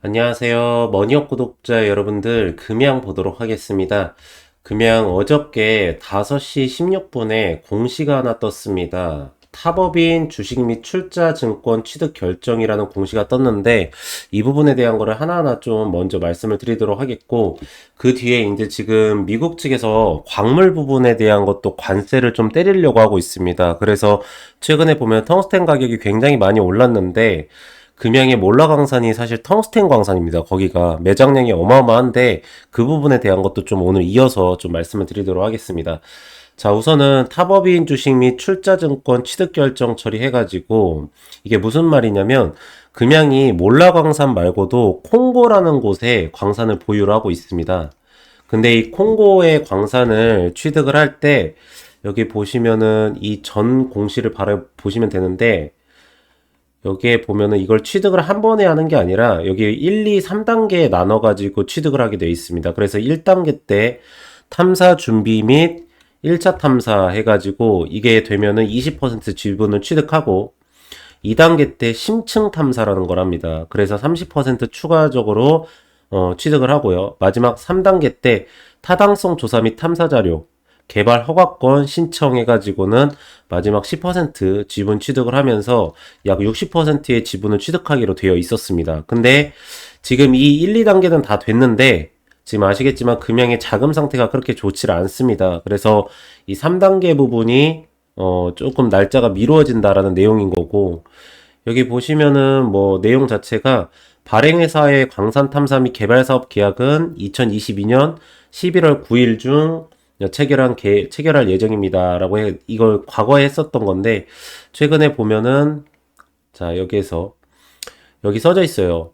안녕하세요. 머니업 구독자 여러분들, 금양 보도록 하겠습니다. 금양 어저께 5시 16분에 공시가 하나 떴습니다. 타법인 주식 및 출자 증권 취득 결정이라는 공시가 떴는데 이 부분에 대한 거를 하나하나 좀 먼저 말씀을 드리도록 하겠고 그 뒤에 이제 지금 미국 측에서 광물 부분에 대한 것도 관세를 좀 때리려고 하고 있습니다. 그래서 최근에 보면 텅스텐 가격이 굉장히 많이 올랐는데 금양의 몰라 광산이 사실 텅스텐 광산입니다. 거기가 매장량이 어마어마한데 그 부분에 대한 것도 좀 오늘 이어서 좀 말씀을 드리도록 하겠습니다. 자, 우선은 타법인 주식 및 출자증권 취득 결정 처리해가지고 이게 무슨 말이냐면 금양이 몰라 광산 말고도 콩고라는 곳에 광산을 보유를 하고 있습니다. 근데 이 콩고의 광산을 취득을 할 때 여기 보시면은 이 전 공시를 바로 보시면 되는데 여기에 보면은 이걸 취득을 한 번에 하는 게 아니라 여기 1, 2, 3단계에 나눠 가지고 취득을 하게 되어 있습니다. 그래서 1단계 때 탐사 준비 및 1차 탐사 해가지고 이게 되면은 20% 지분을 취득하고 2단계 때 심층 탐사라는 걸 합니다. 그래서 30% 추가적으로 어, 취득을 하고요. 마지막 3단계 때 타당성 조사 및 탐사 자료 개발 허가권 신청해가지고는 마지막 10% 지분 취득을 하면서 약 60%의 지분을 취득하기로 되어 있었습니다. 근데 지금 이 1, 2단계는 다 됐는데 지금 아시겠지만 금양의 자금 상태가 그렇게 좋지 않습니다. 그래서 이 3단계 부분이 어 조금 날짜가 미루어진다라는 내용인 거고 여기 보시면은 뭐 내용 자체가 발행회사의 광산 탐사 및 개발 사업 계약은 2022년 11월 9일 중 체결한 개, 체결할 예정입니다라고 해 이걸 과거에 했었던 건데 최근에 보면은 자 여기에서 여기 써져 있어요.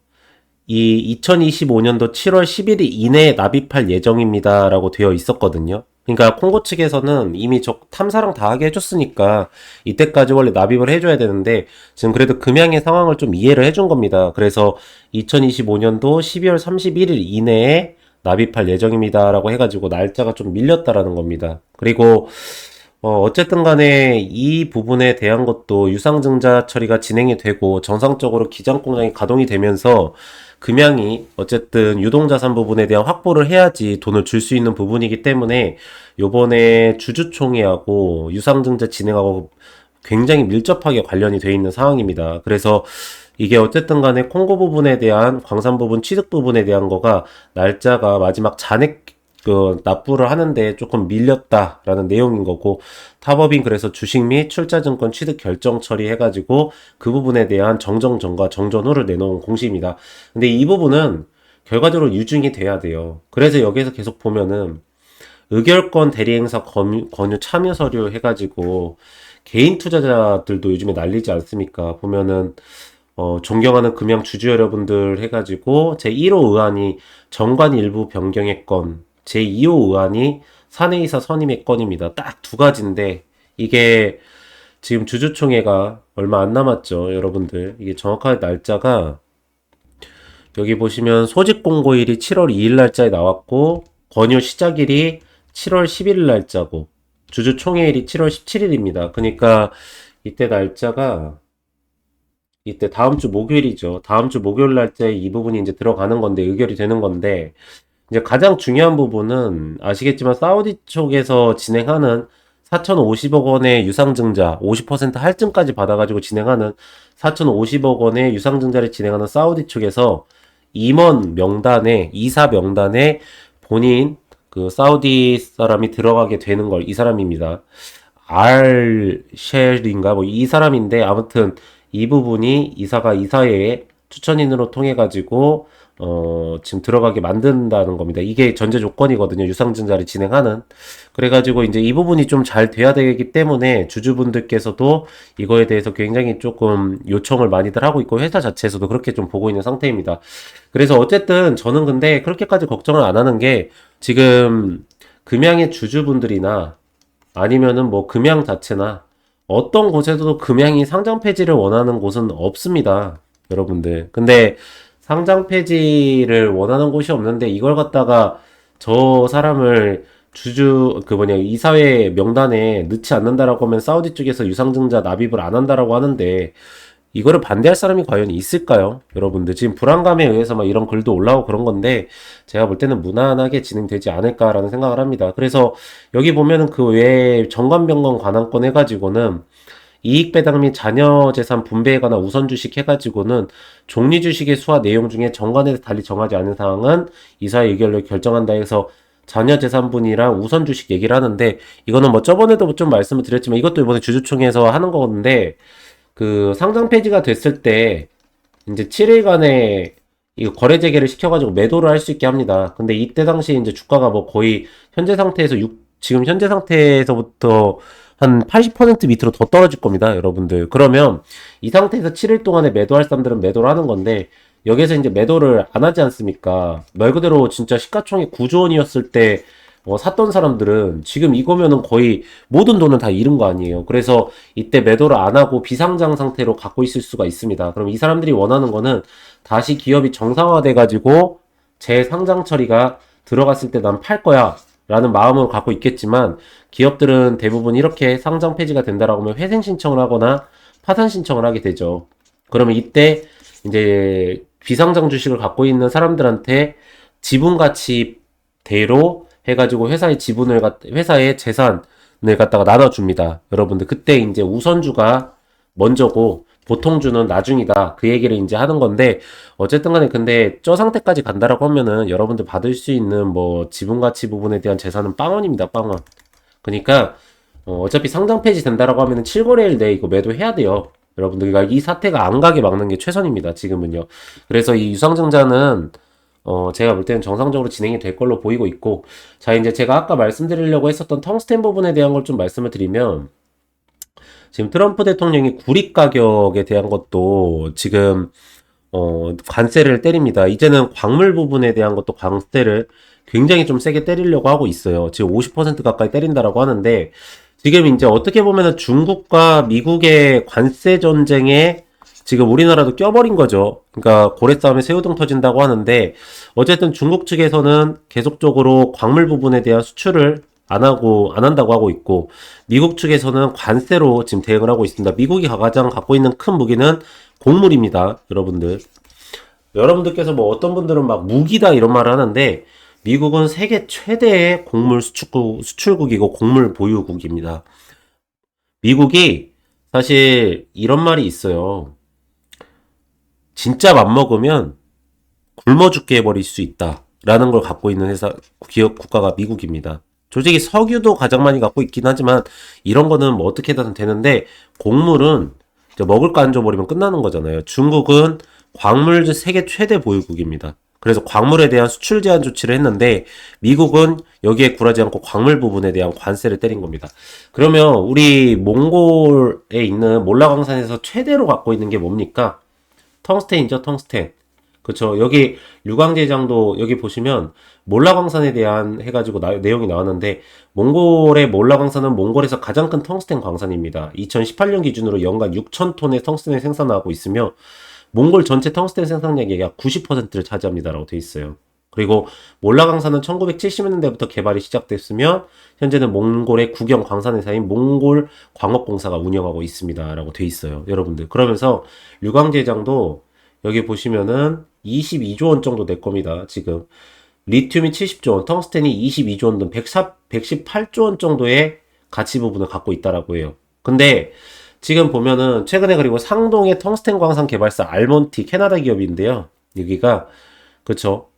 이 2025년도 7월 11일 이내에 납입할 예정입니다라고 되어 있었거든요. 그러니까 콩고 측에서는 이미 저 탐사랑 다 하게 해줬으니까 이때까지 원래 납입을 해줘야 되는데 지금 그래도 금양의 상황을 좀 이해를 해준 겁니다. 그래서 2025년도 12월 31일 이내에 납입할 예정입니다라고 해가지고 날짜가 좀 밀렸다라는 겁니다. 그리고 어, 어쨌든 간에 이 부분에 대한 것도 유상증자 처리가 진행이 되고 정상적으로 기장 공장이 가동이 되면서 금양이 어쨌든 유동자산 부분에 대한 확보를 해야지 돈을 줄 수 있는 부분이기 때문에 요번에 주주총회하고 유상증자 진행하고 굉장히 밀접하게 관련이 되어 있는 상황입니다. 그래서 이게 어쨌든 간에 콩고 부분에 대한 광산 부분 취득 부분에 대한 거가 날짜가 마지막 잔액 그 납부를 하는데 조금 밀렸다라는 내용인 거고 타법인 그래서 주식 및 출자증권 취득 결정 처리 해가지고 그 부분에 대한 정정 전과 정전 후를 내놓은 공시입니다. 근데 이 부분은 결과적으로 유증이 돼야 돼요. 그래서 여기에서 계속 보면은 의결권 대리행사 권유, 참여 서류 해가지고 개인 투자자들도 요즘에 난리지 않습니까? 보면은 어, 존경하는 금양 주주 여러분들 해가지고 제 1호 의안이 정관 일부 변경의 건, 제 2호 의안이 사내이사 선임의 건입니다. 딱 두 가지인데 이게 지금 주주총회가 얼마 안 남았죠, 여러분들. 이게 정확하게 날짜가 여기 보시면 소집 공고일이 7월 2일 날짜에 나왔고 권유 시작일이 7월 11일 날짜고 주주총회일이 7월 17일입니다. 그러니까 이때 날짜가 이때 다음 주 목요일이죠. 다음 주 목요일 날짜에 이 부분이 이제 들어가는 건데 의결이 되는 건데 이제 가장 중요한 부분은 아시겠지만 사우디 쪽에서 진행하는 4,050억 원의 유상증자 50% 할증까지 받아가지고 진행하는 4,050억 원의 유상증자를 진행하는 사우디 쪽에서 임원 명단에 이사 명단에 본인 그 사우디 사람이 들어가게 되는 걸 이 사람입니다. 알 쉘인가 뭐 이 사람인데 아무튼 이 부분이 이사가 이사회의 추천인으로 통해 가지고 어, 지금 들어가게 만든다는 겁니다. 이게 전제 조건이거든요. 유상증자를 진행하는. 그래가지고 이제 이 부분이 좀 잘 돼야 되기 때문에 주주분들께서도 이거에 대해서 굉장히 조금 요청을 많이들 하고 있고 회사 자체에서도 그렇게 좀 보고 있는 상태입니다. 그래서 어쨌든 저는 근데 그렇게까지 걱정을 안 하는 게 지금 금양의 주주분들이나 아니면은 뭐 금양 자체나 어떤 곳에서도 금양이 상장 폐지를 원하는 곳은 없습니다. 여러분들. 근데 상장 폐지를 원하는 곳이 없는데 이걸 갖다가 저 사람을 주주 그 뭐냐 이사회 명단에 넣지 않는다라고 하면 사우디 쪽에서 유상증자 납입을 안 한다라고 하는데 이거를 반대할 사람이 과연 있을까요? 여러분들 지금 불안감에 의해서 막 이런 글도 올라오고 그런 건데 제가 볼 때는 무난하게 진행되지 않을까라는 생각을 합니다. 그래서 여기 보면은 그 외에 정관변경 관한권 해가지고는 이익 배당 및 자녀 재산 분배에 관한 우선 주식 해가지고는 종리 주식의 수와 내용 중에 정관에서 달리 정하지 않은 사항은 이사의 의결로 결정한다 해서 자녀 재산분이랑 우선 주식 얘기를 하는데 이거는 뭐 저번에도 좀 말씀을 드렸지만 이것도 이번에 주주총회에서 하는 거는데 그 상장 폐지가 됐을 때 이제 7일간의 이 거래 재개를 시켜가지고 매도를 할 수 있게 합니다. 근데 이때 당시 이제 주가가 뭐 거의 현재 상태에서 6, 지금 현재 상태에서부터 한 80% 밑으로 더 떨어질 겁니다, 여러분들. 그러면 이 상태에서 7일 동안에 매도할 사람들은 매도를 하는 건데 여기서 이제 매도를 안 하지 않습니까? 말 그대로 진짜 시가총액 9조 원이었을 때 어, 샀던 사람들은 지금 이거면은 거의 모든 돈을 다 잃은 거 아니에요. 그래서 이때 매도를 안 하고 비상장 상태로 갖고 있을 수가 있습니다. 그럼 이 사람들이 원하는 거는 다시 기업이 정상화돼가지고 재상장 처리가 들어갔을 때 난 팔 거야. 라는 마음을 갖고 있겠지만 기업들은 대부분 이렇게 상장 폐지가 된다라고 하면 회생 신청을 하거나 파산 신청을 하게 되죠. 그러면 이때 이제 비상장 주식을 갖고 있는 사람들한테 지분 가치 대로 해가지고 회사의 지분을 갖, 회사의 재산을 갖다가 나눠줍니다. 여러분들 그때 이제 우선주가 먼저고 보통주는 나중이다. 그 얘기를 이제 하는 건데, 어쨌든 간에 근데 저 상태까지 간다라고 하면은 여러분들 받을 수 있는 뭐 지분 가치 부분에 대한 재산은 빵원입니다. 빵원. 그러니까, 어, 어차피 상장 폐지 된다라고 하면은 7거래일 내에 이거 매도해야 돼요. 여러분들, 그러니까 이 사태가 안 가게 막는 게 최선입니다. 지금은요. 그래서 이 유상증자는 어, 제가 볼 때는 정상적으로 진행이 될 걸로 보이고 있고, 자, 이제 제가 아까 말씀드리려고 했었던 텅스텐 부분에 대한 걸 좀 말씀을 드리면, 지금 트럼프 대통령이 구리 가격에 대한 것도 지금 어, 관세를 때립니다. 이제는 광물 부분에 대한 것도 관세를 굉장히 좀 세게 때리려고 하고 있어요. 지금 50% 가까이 때린다라고 하는데 지금 이제 어떻게 보면은 중국과 미국의 관세 전쟁에 지금 우리나라도 껴버린 거죠. 그러니까 고래 싸움에 새우등 터진다고 하는데 어쨌든 중국 측에서는 계속적으로 광물 부분에 대한 수출을 안 하고 안 한다고 하고 있고 미국 측에서는 관세로 지금 대응을 하고 있습니다. 미국이 가장 갖고 있는 큰 무기는 곡물입니다. 여러분들. 여러분들께서 뭐 어떤 분들은 막 무기다 이런 말을 하는데 미국은 세계 최대의 곡물 수출국, 수출국이고 곡물 보유국입니다. 미국이 사실 이런 말이 있어요. 진짜 맘먹으면 굶어 죽게 해버릴 수 있다. 라는 걸 갖고 있는 회사, 기업 국가가 미국입니다. 솔직히 석유도 가장 많이 갖고 있긴 하지만 이런 거는 뭐 어떻게든 되는데 곡물은 먹을 거 안 줘버리면 끝나는 거잖아요. 중국은 광물 세계 최대 보유국입니다. 그래서 광물에 대한 수출 제한 조치를 했는데 미국은 여기에 굴하지 않고 광물 부분에 대한 관세를 때린 겁니다. 그러면 우리 몽골에 있는 몰라광산에서 최대로 갖고 있는 게 뭡니까? 텅스텐이죠, 텅스텐. 그렇죠. 여기 류광제장도 여기 보시면 몰라광산에 대한 해가지고 나, 내용이 나왔는데 몽골의 몰라광산은 몽골에서 가장 큰 텅스텐 광산입니다. 2018년 기준으로 연간 6천 톤의 텅스텐을 생산하고 있으며 몽골 전체 텅스텐 생산량의 약 90%를 차지합니다라고 돼 있어요. 그리고 몰라광산은 1970년대부터 개발이 시작됐으며 현재는 몽골의 국영 광산 회사인 몽골 광업공사가 운영하고 있습니다라고 돼 있어요. 여러분들 그러면서 류광제장도 여기 보시면은 22조 원 정도 될 겁니다. 지금 리튬이 70조 원, 텅스텐이 22조 원 등 118조 원 정도의 가치 부분을 갖고 있다라고 해요. 근데 지금 보면은 최근에 그리고 상동의 텅스텐 광산 개발사 알몬티 캐나다 기업인데요. 여기가 그쵸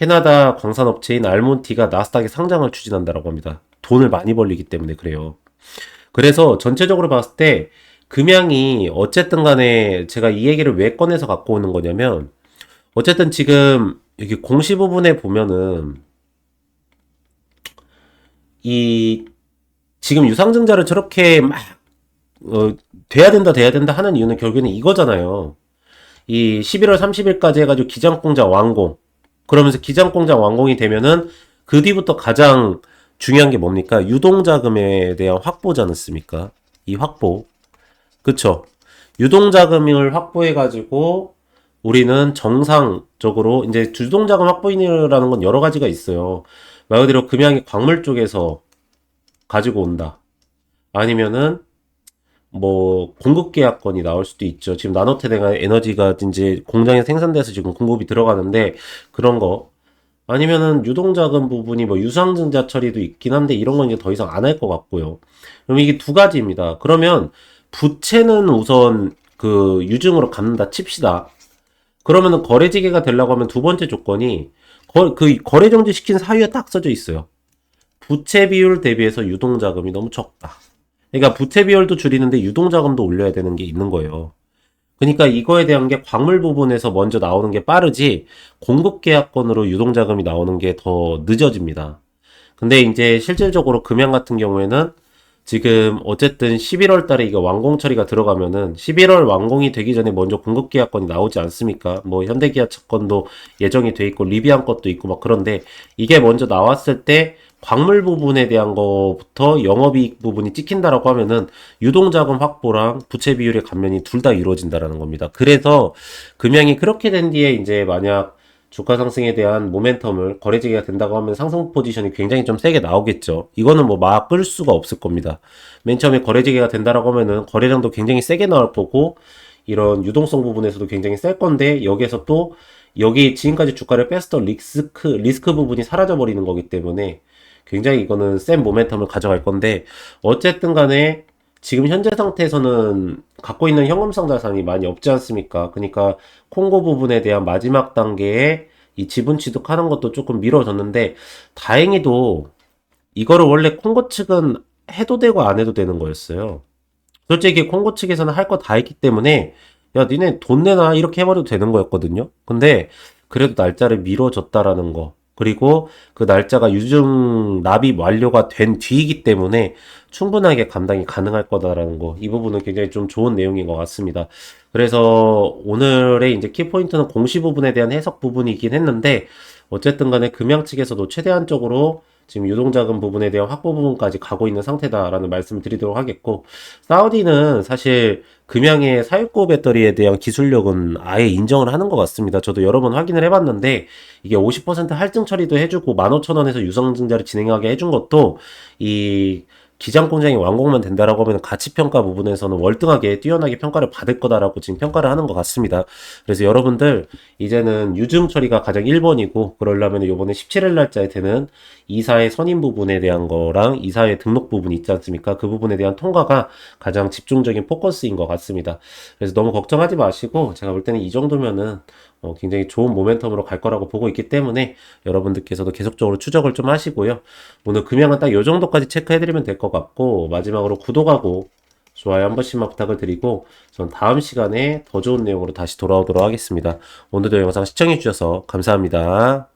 캐나다 광산업체인 알몬티가 나스닥에 상장을 추진한다라고 합니다. 돈을 많이 벌리기 때문에 그래요. 그래서 전체적으로 봤을 때 금양이 어쨌든 간에 제가 이 얘기를 왜 꺼내서 갖고 오는 거냐면 어쨌든 지금 여기 공시 부분에 보면은 이 지금 유상증자를 저렇게 막 어, 돼야 된다 돼야 된다 하는 이유는 결국에는 이거잖아요. 이 11월 30일까지 해가지고 기장공장 완공. 그러면서 기장공장 완공이 되면은 그 뒤부터 가장 중요한 게 뭡니까? 유동자금에 대한 확보지 않습니까? 이 확보. 그쵸? 유동자금을 확보해가지고 우리는 정상적으로 이제 주동자금 확보인이라는 건 여러 가지가 있어요. 말 그대로 금양이 광물 쪽에서 가지고 온다. 아니면은 뭐 공급 계약건이 나올 수도 있죠. 지금 나노테네가 에너지가 이제 공장에 생산돼서 지금 공급이 들어가는데 그런 거 아니면은 유동자금 부분이 뭐 유상증자 처리도 있긴 한데 이런 건 이제 더 이상 안 할 것 같고요. 그럼 이게 두 가지입니다. 그러면 부채는 우선 그 유증으로 갚는다 칩시다. 그러면은 거래지계가 되려고 하면 두 번째 조건이 거, 그 거래 정지 시킨 사유에 딱 써져 있어요. 부채 비율 대비해서 유동자금이 너무 적다. 그러니까 부채 비율도 줄이는데 유동자금도 올려야 되는 게 있는 거예요. 그러니까 이거에 대한 게 광물 부분에서 먼저 나오는 게 빠르지 공급 계약건으로 유동자금이 나오는 게 더 늦어집니다. 근데 이제 실질적으로 금양 같은 경우에는 지금 어쨌든 11월 달에 이거 완공 처리가 들어가면은 11월 완공이 되기 전에 먼저 공급 계약건이 나오지 않습니까? 뭐 현대기아차 건도 예정이 돼 있고 리비안 것도 있고 막 그런데 이게 먼저 나왔을 때 광물 부분에 대한 거부터 영업이익 부분이 찍힌다라고 하면은 유동자금 확보랑 부채 비율의 감면이 둘 다 이루어진다라는 겁니다. 그래서 금양이 그렇게 된 뒤에 이제 만약 주가 상승에 대한 모멘텀을 거래지기가 된다고 하면 상승 포지션이 굉장히 좀 세게 나오겠죠. 이거는 뭐 막 끌 수가 없을 겁니다. 맨 처음에 거래지기가 된다라고 하면은 거래량도 굉장히 세게 나올 거고 이런 유동성 부분에서도 굉장히 셀 건데 여기에서 또 여기 지금까지 주가를 뺐었던 리스크 리스크 부분이 사라져 버리는 거기 때문에 굉장히 이거는 센 모멘텀을 가져갈 건데 어쨌든 간에 지금 현재 상태에서는 갖고 있는 현금성 자산이 많이 없지 않습니까? 그러니까 콩고 부분에 대한 마지막 단계에 이 지분 취득하는 것도 조금 미뤄졌는데 다행히도 이거를 원래 콩고 측은 해도 되고 안 해도 되는 거였어요. 솔직히 콩고 측에서는 할 거 다 했기 때문에 야 니네 돈 내놔 이렇게 해버려도 되는 거였거든요. 근데 그래도 날짜를 미뤄졌다라는 거 그리고 그 날짜가 유증 납입 완료가 된 뒤이기 때문에 충분하게 감당이 가능할 거다라는 거. 이 부분은 굉장히 좀 좋은 내용인 것 같습니다. 그래서 오늘의 이제 키포인트는 공시 부분에 대한 해석 부분이긴 했는데 어쨌든 간에 금양 측에서도 최대한적으로 지금 유동자금 부분에 대한 확보 부분까지 가고 있는 상태다라는 말씀을 드리도록 하겠고 사우디는 사실 금양의 사육고 배터리에 대한 기술력은 아예 인정을 하는 것 같습니다. 저도 여러 번 확인을 해봤는데 이게 50% 할증 처리도 해주고 15,000원에서 유상증자를 진행하게 해준 것도 이 기장 공장이 완공만 된다라고 하면 가치 평가 부분에서는 월등하게 뛰어나게 평가를 받을 거다라고 지금 평가를 하는 것 같습니다. 그래서 여러분들 이제는 유증 처리가 가장 1번이고 그러려면 요번에 17일 날짜에 되는 이사의 선임 부분에 대한 거랑 이사의 등록 부분 있지 않습니까? 그 부분에 대한 통과가 가장 집중적인 포커스인 것 같습니다. 그래서 너무 걱정하지 마시고 제가 볼 때는 이 정도면은 어, 굉장히 좋은 모멘텀으로 갈 거라고 보고 있기 때문에 여러분들께서도 계속적으로 추적을 좀 하시고요. 오늘 금양은 딱요 정도까지 체크해드리면 될 것 같고 마지막으로 구독하고 좋아요 한 번씩만 부탁을 드리고 전 다음 시간에 더 좋은 내용으로 다시 돌아오도록 하겠습니다. 오늘도 영상 시청해주셔서 감사합니다.